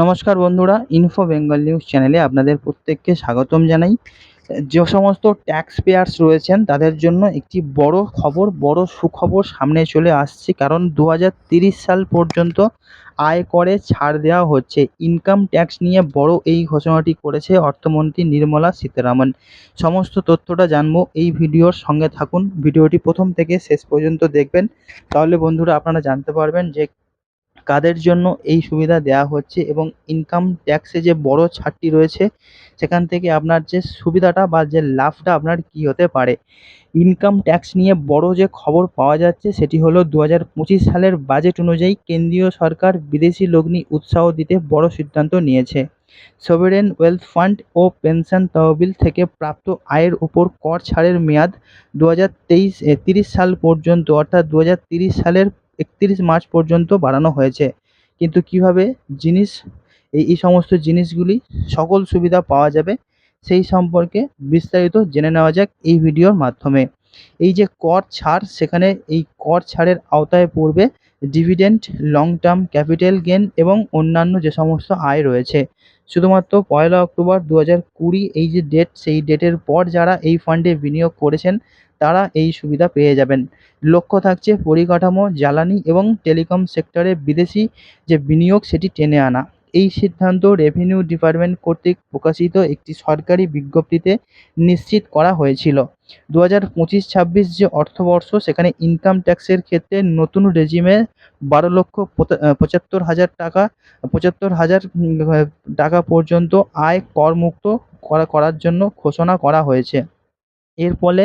নমস্কার বন্ধুরা info Bengal news চ্যানেলে আপনাদের প্রত্যেককে স্বাগতম জানাই। যে সমস্ত ট্যাক্স পেয়ার্স রয়েছেন, তাদের জন্য একটি বড় খবর, বড় সুখবর সামনে চলে আসছে। কারণ দু সাল পর্যন্ত আয় করে ছাড় দেওয়া হচ্ছে। ইনকাম ট্যাক্স নিয়ে বড় এই ঘোষণাটি করেছে অর্থমন্ত্রী নির্মলা সীতারামন। সমস্ত তথ্যটা জানব এই ভিডিওর সঙ্গে থাকুন। ভিডিওটি প্রথম থেকে শেষ পর্যন্ত দেখবেন। তাহলে বন্ধুরা আপনারা জানতে পারবেন যে কাদের জন্য এই সুবিধা দেওয়া হচ্ছে এবং ইনকাম ট্যাক্সে যে বড় ছাড়টি রয়েছে, সেখান থেকে আপনার যে সুবিধাটা বা যে লাভটা আপনার কী হতে পারে। ইনকাম ট্যাক্স নিয়ে বড় যে খবর পাওয়া যাচ্ছে, সেটি হলো দু হাজার পঁচিশ সালের বাজেট অনুযায়ী কেন্দ্রীয় সরকার বিদেশি লগ্নি উৎসাহ দিতে বড় সিদ্ধান্ত নিয়েছে। সভেরেন ওয়েলথ ফান্ড ও পেনশন তহবিল থেকে প্রাপ্ত আয়ের উপর কর ছাড়ের মেয়াদ দু হাজার সাল পর্যন্ত অর্থাৎ দু সালের একত্রিশ মার্চ পর্যন্ত বাড়ানো হয়েছে। কিন্তু কীভাবে জিনিস, এই এই সমস্ত জিনিসগুলি সকল সুবিধা পাওয়া যাবে, সেই সম্পর্কে বিস্তারিত জেনে নেওয়া যাক এই ভিডিওর মাধ্যমে। এই যে কর ছাড়, সেখানে এই কর ছাড়ের আওতায় পড়বে dividend long term capital gain এবং অন্যান্য যে সমস্ত আয় রয়েছে। শুধুমাত্র পয়লা অক্টোবর দু হাজার কুড়ি এই যে ডেট, সেই ডেটের পর যারা এই ফান্ডে বিনিয়োগ করেছেন তারা এই সুবিধা পেয়ে যাবেন। লক্ষ্য থাকছে পরিকাঠামো, জ্বালানি এবং টেলিকম সেক্টরে বিদেশি যে বিনিয়োগ, সেটি টেনে আনা। এই সিদ্ধান্ত রেভিনিউ ডিপার্টমেন্ট কর্তৃক প্রকাশিত একটি সরকারি বিজ্ঞপ্তিতে নিশ্চিত করা হয়েছিল। দু হাজার পঁচিশ ছাব্বিশ যে অর্থবর্ষ, সেখানে ইনকাম ট্যাক্সের ক্ষেত্রে নতুন রেজিমে বারো লক্ষ পঁচাত্তর হাজার টাকা, পঁচাত্তর হাজার টাকা পর্যন্ত আয় করমুক্ত করা, করার জন্য ঘোষণা করা হয়েছে। এর ফলে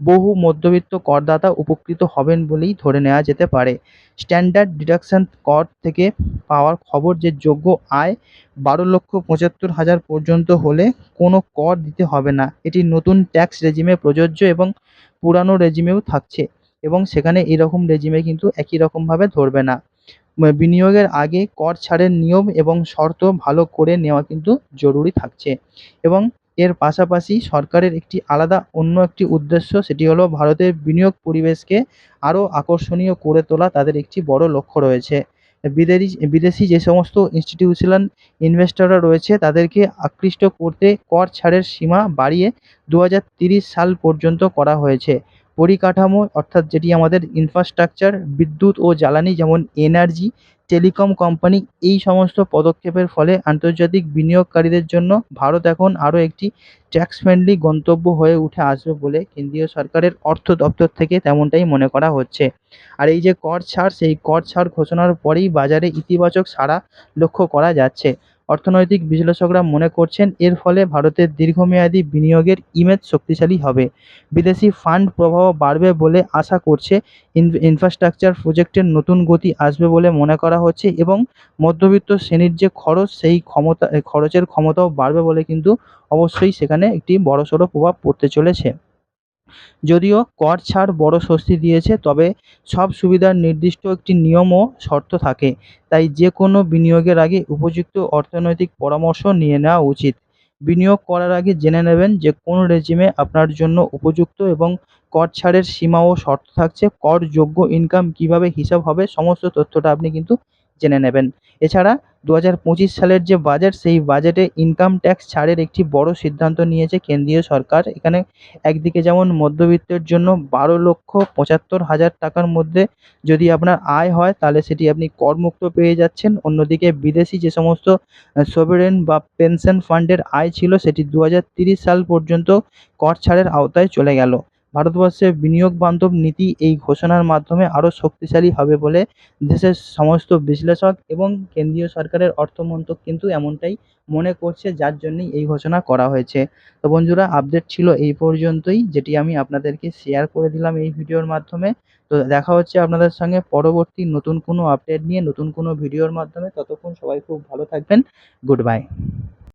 বহু মধ্যবিত্ত করদাতা উপকৃত হবেন বলেই ধরে নেওয়া যেতে পারে। স্ট্যান্ডার্ড ডিডাকশন কর থেকে পাওয়ার খবর যে যোগ্য আয় বারো লক্ষ পঁচাত্তর হাজার পর্যন্ত হলে কোনো কর দিতে হবে না। এটি নতুন ট্যাক্স রেজিমে প্রযোজ্য এবং পুরানো রেজিমেও থাকছে এবং সেখানে এরকম রেজিমে কিন্তু একই রকমভাবে ধরবে না। বিনিয়োগের আগে কর ছাড়ের নিয়ম এবং শর্ত ভালো করে নেওয়া কিন্তু জরুরি থাকছে এবং এর পাশাপাশি সরকারের একটি আলাদা অন্য একটি উদ্দেশ্য, সেটি হলো ভারতের বিনিয়োগ পরিবেশকে আরও আকর্ষণীয় করে তোলা তাদের একটি বড় লক্ষ্য রয়েছে। বিদেশি বিদেশি যে সমস্ত ইনস্টিটিউশনাল ইনভেস্টররা রয়েছে, তাদেরকে আকৃষ্ট করতে কর ছাড়ের সীমা বাড়িয়ে দু সাল পর্যন্ত করা হয়েছে। পরিকাঠামো, অর্থাৎ যেটি আমাদের ইনফ্রাস্ট্রাকচার বিদ্যুৎ ও জ্বালানি যেমন এনার্জি টেলিকম কোম্পানি এই সমস্ত পদক্ষেপের ফলে আন্তর্জাতিক বিনিয়োগকারীদের জন্য ভারত এখন আরও একটি ট্যাক্স ফ্রেন্ডলি গন্তব্য হয়ে উঠে আসবে বলে কেন্দ্রীয় সরকারের অর্থ দপ্তর থেকে তেমনটাই মনে করা হচ্ছে। আর এই যে কর ছাড়, সেই কর ছাড় ঘোষণার পরেই বাজারে ইতিবাচক সাড়া লক্ষ্য করা যাচ্ছে। অর্থনৈতিক বিশ্লেষকরা মনে করছেন, এর ফলে ভারতের দীর্ঘমেয়াদী বিনিয়োগের ইমেজ শক্তিশালী হবে। বিদেশি ফান্ড প্রবাহ বাড়বে বলে আশা করছে ইনফ্রাস্ট্রাকচার প্রজেক্টের নতুন গতি আসবে বলে মনে করা হচ্ছে এবং মধ্যবিত্ত শ্রেণির যে খরচ, সেই ক্ষমতা খরচের ক্ষমতাও বাড়বে বলে কিন্তু অবশ্যই সেখানে একটি বড়সড় প্রভাব পড়তে চলেছে। যদিও কর ছাড় বড় স্বস্তি দিয়েছে, তবে সব সুবিধার নির্দিষ্ট একটি নিয়ম ও শর্ত থাকে। তাই যে কোনো বিনিয়োগের আগে উপযুক্ত অর্থনৈতিক পরামর্শ নিয়ে নেওয়া উচিত। বিনিয়োগ করার আগে জেনে নেবেন যে কোন রেজিমে আপনার জন্য উপযুক্ত এবং কর ছাড়ের সীমা ও শর্ত থাকছে। করযোগ্য ইনকাম কীভাবে হিসাব হবে, সমস্ত তথ্যটা আপনি কিন্তু জেনে নেবেন। এছাড়া দু হাজার পঁচিশ সালের যে বাজেট, সেই বাজেটে ইনকাম ট্যাক্স ছাড়ের একটি বড় সিদ্ধান্ত নিয়েছে কেন্দ্রীয় সরকার। এখানে একদিকে যেমন মধ্যবিত্তের জন্য বারো লক্ষ পঁচাত্তর হাজার টাকার মধ্যে যদি আপনার আয় হয়, তাহলে সেটি আপনি করমুক্ত পেয়ে যাচ্ছেন। অন্যদিকে বিদেশি যে সমস্ত সভেরেন বা পেনশন ফান্ডের আয় ছিল, সেটি দু সাল পর্যন্ত কর ছাড়ের আওতায় চলে গেল। ভারতবর্ষের বিনিয়োগ বান্ধব নীতি এই ঘোষণার মাধ্যমে আরও শক্তিশালী হবে বলে দেশের সমস্ত বিশ্লেষক এবং কেন্দ্রীয় সরকারের অর্থমন্ত্রক কিন্তু এমনটাই মনে করছে, যার জন্যই এই ঘোষণা করা হয়েছে। তো বন্ধুরা আপডেট ছিল এই পর্যন্তই, যেটি আমি আপনাদেরকে শেয়ার করে দিলাম এই ভিডিওর মাধ্যমে। তো দেখা হচ্ছে আপনাদের সঙ্গে পরবর্তী নতুন কোনো আপডেট নিয়ে, নতুন কোনো ভিডিওর মাধ্যমে। ততক্ষণ সবাই খুব ভালো থাকবেন। Good bye